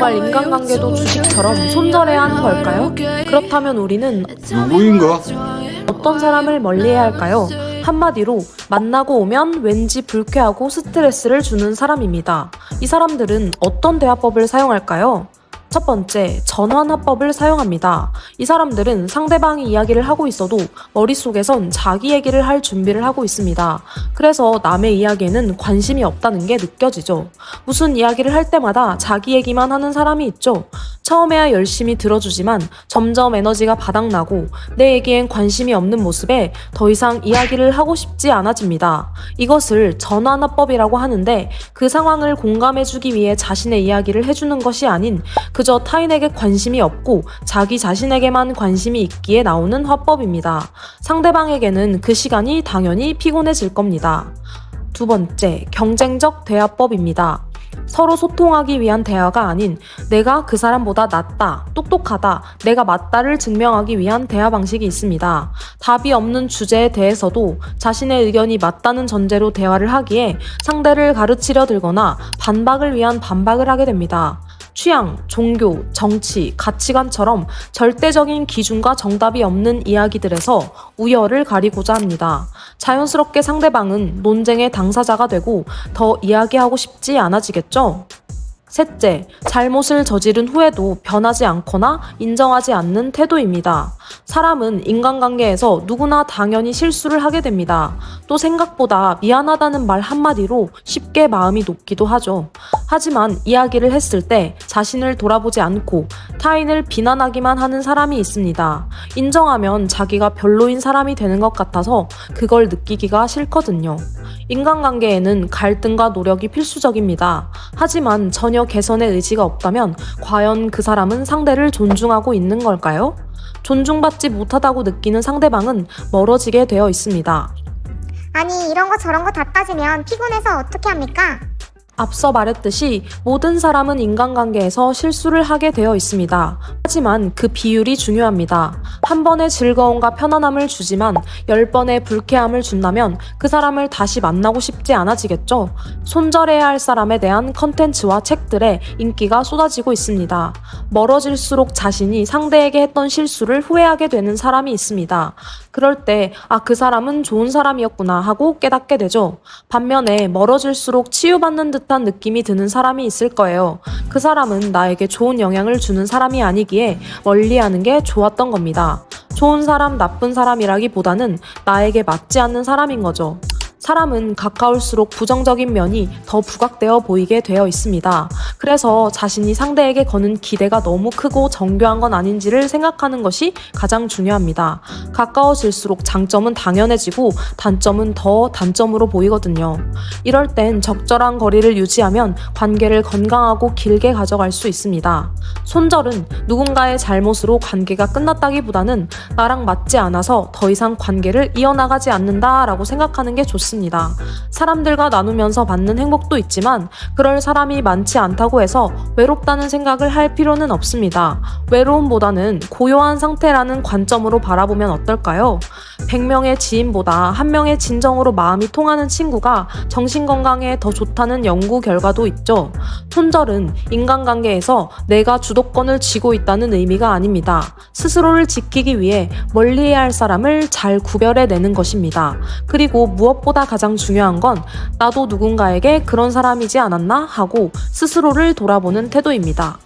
정말 인간관계도 주식처럼 손절해야 하는 걸까요? 그렇다면 우리는 누구인가? 어떤 사람을 멀리해야 할까요? 한마디로 만나고 오면 왠지 불쾌하고 스트레스를 주는 사람입니다. 이 사람들은 어떤 대화법을 사용할까요? 첫 번째, 전환화법을 사용합니다. 이 사람들은 상대방이 이야기를 하고 있어도 머릿속에선 자기 얘기를 할 준비를 하고 있습니다. 그래서 남의 이야기에는 관심이 없다는 게 느껴지죠. 무슨 이야기를 할 때마다 자기 얘기만 하는 사람이 있죠. 처음에야 열심히 들어주지만 점점 에너지가 바닥나고 내 얘기엔 관심이 없는 모습에 더 이상 이야기를 하고 싶지 않아집니다. 이것을 전환화법이라고 하는데 그 상황을 공감해주기 위해 자신의 이야기를 해주는 것이 아닌 그저 타인에게 관심이 없고 자기 자신에게만 관심이 있기에 나오는 화법입니다. 상대방에게는 그 시간이 당연히 피곤해질 겁니다. 두 번째, 경쟁적 대화법입니다. 서로 소통하기 위한 대화가 아닌 내가 그 사람보다 낫다, 똑똑하다, 내가 맞다를 증명하기 위한 대화 방식이 있습니다. 답이 없는 주제에 대해서도 자신의 의견이 맞다는 전제로 대화를 하기에 상대를 가르치려 들거나 반박을 위한 반박을 하게 됩니다. 취향, 종교, 정치, 가치관처럼 절대적인 기준과 정답이 없는 이야기들에서 우열을 가리고자 합니다. 자연스럽게 상대방은 논쟁의 당사자가 되고 더 이야기하고 싶지 않아지겠죠? 셋째, 잘못을 저지른 후에도 변하지 않거나 인정하지 않는 태도입니다. 사람은 인간관계에서 누구나 당연히 실수를 하게 됩니다. 또 생각보다 미안하다는 말 한마디로 쉽게 마음이 녹기도 하죠. 하지만 이야기를 했을 때 자신을 돌아보지 않고 타인을 비난하기만 하는 사람이 있습니다. 인정하면 자기가 별로인 사람이 되는 것 같아서 그걸 느끼기가 싫거든요. 인간관계에는 갈등과 노력이 필수적입니다. 하지만 전혀 개선의 의지가 없다면 과연 그 사람은 상대를 존중하고 있는 걸까요? 존중받지 못하다고 느끼는 상대방은 멀어지게 되어 있습니다. 아니 이런 거 저런 거 다 따지면 피곤해서 어떻게 합니까? 앞서 말했듯이 모든 사람은 인간관계에서 실수를 하게 되어 있습니다. 하지만 그 비율이 중요합니다. 한 번의 즐거움과 편안함을 주지만 열 번의 불쾌함을 준다면 그 사람을 다시 만나고 싶지 않아지겠죠. 손절해야 할 사람에 대한 컨텐츠와 책들에 인기가 쏟아지고 있습니다. 멀어질수록 자신이 상대에게 했던 실수를 후회하게 되는 사람이 있습니다. 그럴 때, 아, 그 사람은 좋은 사람이었구나 하고 깨닫게 되죠. 반면에 멀어질수록 치유받는 듯한 느낌이 드는 사람이 있을 거예요. 그 사람은 나에게 좋은 영향을 주는 사람이 아니기에 멀리 하는 게 좋았던 겁니다. 좋은 사람, 나쁜 사람이라기보다는 나에게 맞지 않는 사람인 거죠. 사람은 가까울수록 부정적인 면이 더 부각되어 보이게 되어 있습니다. 그래서 자신이 상대에게 거는 기대가 너무 크고 정교한 건 아닌지를 생각하는 것이 가장 중요합니다. 가까워질수록 장점은 당연해지고 단점은 더 단점으로 보이거든요. 이럴 땐 적절한 거리를 유지하면 관계를 건강하고 길게 가져갈 수 있습니다. 손절은 누군가의 잘못으로 관계가 끝났다기보다는 나랑 맞지 않아서 더 이상 관계를 이어나가지 않는다라고 생각하는 게 좋 습니다. 사람들과 나누면서 받는 행복도 있지만 그럴 사람이 많지 않다고 해서 외롭다는 생각을 할 필요는 없습니다. 외로움보다는 고요한 상태라는 관점으로 바라보면 어떨까요? 100명의 지인보다 한 명의 진정으로 마음이 통하는 친구가 정신 건강에 더 좋다는 연구 결과도 있죠. 손절은 인간관계에서 내가 주도권을 쥐고 있다는 의미가 아닙니다. 스스로를 지키기 위해 멀리해야 할 사람을 잘 구별해내는 것입니다. 그리고 무엇보다 가장 중요한 건 나도 누군가에게 그런 사람이지 않았나 하고 스스로를 돌아보는 태도입니다.